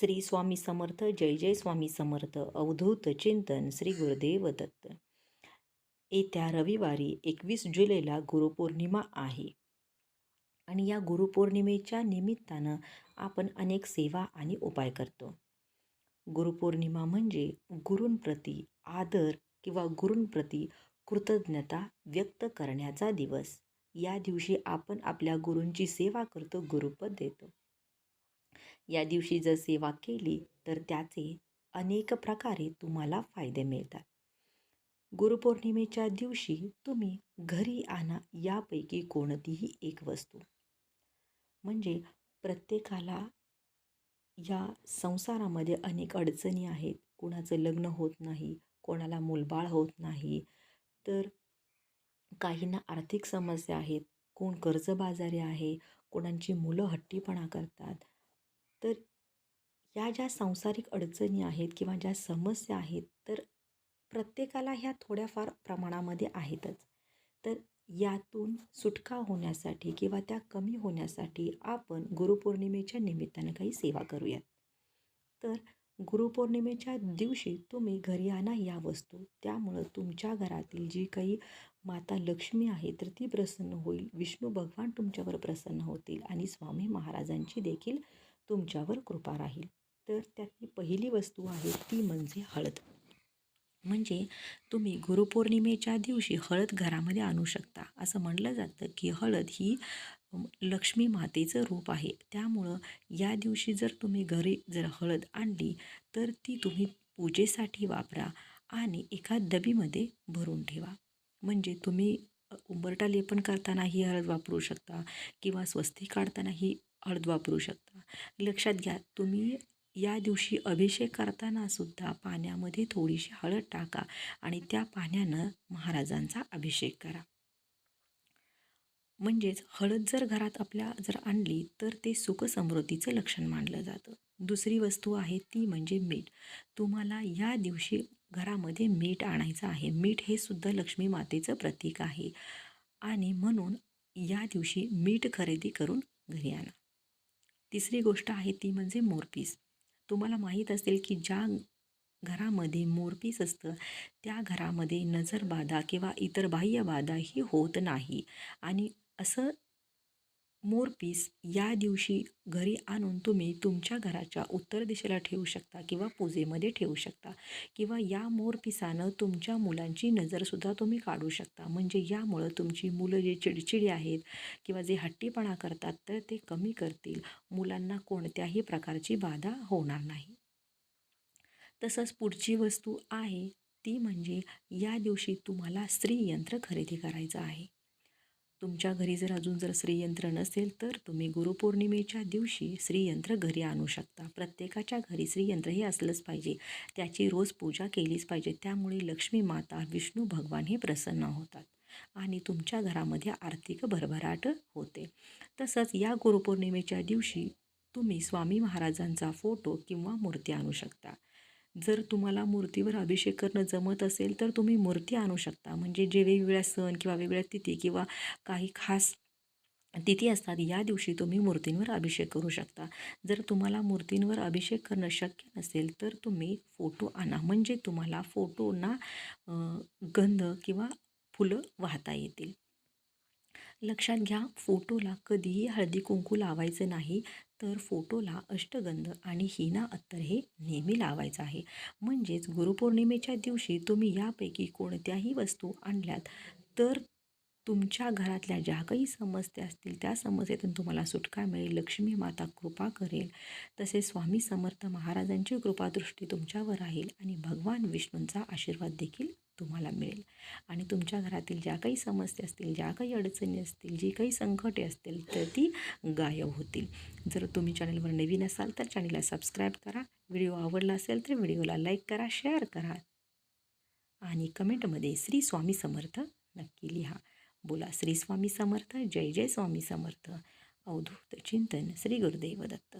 श्री स्वामी समर्थ जय जय स्वामी समर्थ अवधूत चिंतन श्री गुरुदेव दत्त. येत्या रविवारी एकवीस जुलैला गुरुपौर्णिमा आहे. आणि या गुरुपौर्णिमेच्या निमित्तानं आपण अनेक सेवा आणि उपाय करतो. गुरुपौर्णिमा म्हणजे गुरूंप्रती आदर किंवा गुरूंप्रती कृतज्ञता व्यक्त करण्याचा दिवस. या दिवशी आपण आपल्या गुरूंची सेवा करतो गुरुपद देतो. या दिवशी जर सेवा केली तर त्याचे अनेक प्रकारे तुम्हाला फायदे मिळतात. गुरुपौर्णिमेच्या दिवशी तुम्ही घरी आणा यापैकी कोणतीही एक वस्तू. म्हणजे प्रत्येकाला या संसारामध्ये अनेक अडचणी आहेत. कोणाचं लग्न होत नाही कोणाला मूलबाळ होत नाही तर काहींना आर्थिक समस्या आहेत. कोण कर्जबाजारी आहे कोणाची मुलं हट्टीपणा करतात. तर या ज्या सांसारिक अडचणी आहेत किंवा ज्या समस्या आहेत तर प्रत्येकाला ह्या थोड्याफार प्रमाणामध्ये आहेतच. तर यातून सुटका होण्यासाठी किंवा त्या कमी होण्यासाठी आपण गुरुपौर्णिमेच्या निमित्तानं काही सेवा करूयात. तर गुरुपौर्णिमेच्या दिवशी तुम्ही घरी आणा या वस्तू. त्यामुळं तुमच्या घरातील जी काही माता लक्ष्मी आहे तर ती प्रसन्न होईल. विष्णू भगवान तुमच्यावर प्रसन्न होतील आणि स्वामी महाराजांची देखील तुमच्यावर कृपा राहील. तर त्यातली पहिली वस्तू आहे ती म्हणजे हळद. म्हणजे तुम्ही गुरुपौर्णिमेच्या दिवशी हळद घरामध्ये आणू शकता. असं म्हटलं जातं की हळद ही लक्ष्मी मातेचं रूप आहे. त्यामुळं या दिवशी जर तुम्ही घरी जर हळद आणली तर ती तुम्ही पूजेसाठी वापरा आणि एका डबीमध्ये भरून ठेवा. म्हणजे तुम्ही उंबरटा लेपन करताना ही हळद वापरू शकता किंवा स्वस्ती काढताना ही हळद वापरू शकता. लक्षात घ्या तुम्ही या दिवशी अभिषेक करताना सुद्धा पाण्यामध्ये थोडीशी हळद टाका आणि त्या पाण्यानं महाराजांचा अभिषेक करा. म्हणजेच हळद जर घरात आपल्या जर आणली तर ते सुखसमृद्धीचं लक्षण मानलं जातं. दुसरी वस्तू आहे ती म्हणजे मीठ. तुम्हाला या दिवशी घरामध्ये मीठ आणायचं आहे. मीठ हे सुद्धा लक्ष्मी मातेचं प्रतीक आहे. आणि म्हणून या दिवशी मीठ खरेदी करून घरी आणा. तिसरी गोष्ट आहे ती म्हणजे मोरपीस. तुम्हाला माहीत असेल की ज्या घरामध्ये मोरपीस असतं त्या घरामध्ये नजरबाधा किंवा इतर बाह्यबाधा ही होत नाही. आणि असं मोरपीस या दिवशी घरी आणून तुम्ही तुमच्या घराच्या उत्तर दिशेला ठेवू शकता किंवा पूजेमध्ये ठेवू शकता. किंवा या मोरपिसानं तुमच्या मुलांची नजरसुद्धा तुम्ही काढू शकता. म्हणजे यामुळं तुमची मुलं जे चिडचिडी आहेत किंवा जे हट्टीपणा करतात तर ते कमी करतील. मुलांना कोणत्याही प्रकारची बाधा होणार नाही. तसंच पुढची वस्तू आहे ती म्हणजे या दिवशी तुम्हाला स्त्रीयंत्र खरेदी करायचं आहे. तुमच्या घरी जर अजून जर श्रीयंत्र नसेल तर तुम्ही गुरुपौर्णिमेच्या दिवशी श्रीयंत्र घरी आणू शकता. प्रत्येकाच्या घरी श्रीयंत्र हे असलंच पाहिजे. त्याची रोज पूजा केलीच पाहिजे. त्यामुळे लक्ष्मी माता विष्णू भगवान हे प्रसन्न होतात आणि तुमच्या घरामध्ये आर्थिक भरभराट होते. तसंच या गुरुपौर्णिमेच्या दिवशी तुम्ही स्वामी महाराजांचा फोटो किंवा मूर्ती आणू शकता. जर तुम्हाला मूर्तीवर अभिषेक करणं जमत असेल तर तुम्ही मूर्ती आणू शकता. म्हणजे जे वेगवेगळ्या सण किंवा वेगवेगळ्या तिथी किंवा काही खास तिथी असतात या दिवशी तुम्ही मूर्तींवर अभिषेक करू शकता. जर तुम्हाला मूर्तींवर अभिषेक करणं शक्य नसेल तर तुम्ही फोटो आणा. म्हणजे तुम्हाला फोटोंना गंध किंवा फुलं वाहता येतील. लक्षात घ्या फोटोला कधीही हळदी कुंकू लावायचं नाही. तर फोटोला अष्टगंध आणि हिना अत्तर हे नेहमी लावायचं आहे. म्हणजेच गुरुपौर्णिमेच्या दिवशी तुम्ही यापैकी कोणत्याही वस्तू आणल्यात तर तुमच्या घरातल्या ज्या काही समस्या असतील त्या समस्येतून तुम्हाला सुटका मिळेल लक्ष्मी माता कृपा करेल. तसेच स्वामी समर्थ महाराजांची कृपादृष्टी तुमच्यावर राहील आणि भगवान विष्णूंचा आशीर्वाद देखील तुम्हाला मिळेल. आणि तुमच्या घरातील ज्या काही समस्या असतील ज्या काही अडचणी असतील जी काही संकटे असतील तर ती गायब होतील. जर तुम्ही चॅनलवर नवीन असाल तर चॅनलला सबस्क्राईब करा. व्हिडिओ आवडला असेल तर व्हिडिओला लाईक करा शेअर करा. आणि कमेंटमध्ये श्री स्वामी समर्थ नक्की लिहा. बोला श्री स्वामी समर्थ जय जय स्वामी समर्थ. अवधूत चिंतन श्री गुरुदेव दत्त.